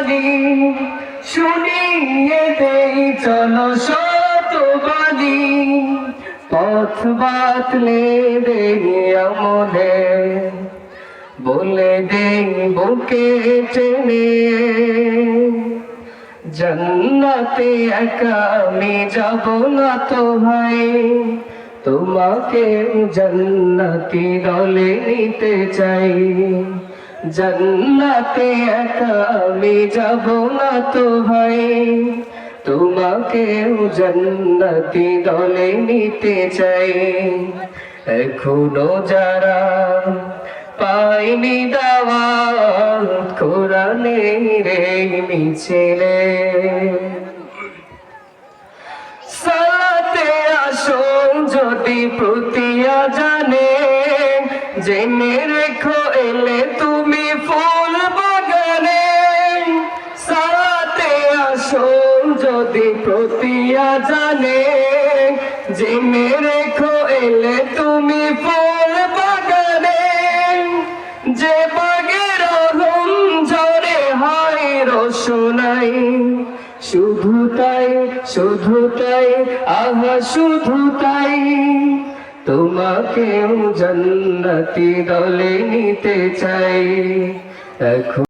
বাণী শুনিয়ে দেই চলো শত বাণী পথ বাতলে দেই আমলে, বলে দেই বুকে টেনে। জন্নতে একা আমি যাব না তো ভাই তোমাকে জন্নতি দলে নিতে চাই। জন্নতে একা আমি যাব না তো ভাই। তোমাকে জন্নতি দলে নিতে চাই। এখনও যারা পাইনি দাওয়া কোরআনের এই মিছিলে। সালাতে আসুন যদি প্রতিয়া জানে জেনে রেখো, এলে তুমি ফুল বাগানে। সালাতে আসুন যদি প্রতিয়া জানে। জেনে রেখো, এলে তুমি ফুল বাগানে। যে বাগের রহম ঝরে হয় রসনাই শুধু তাই শুধু তাই, আহা শুধু তাই। তোমাকেও জন্নতি দলে নিতে চাই। এখন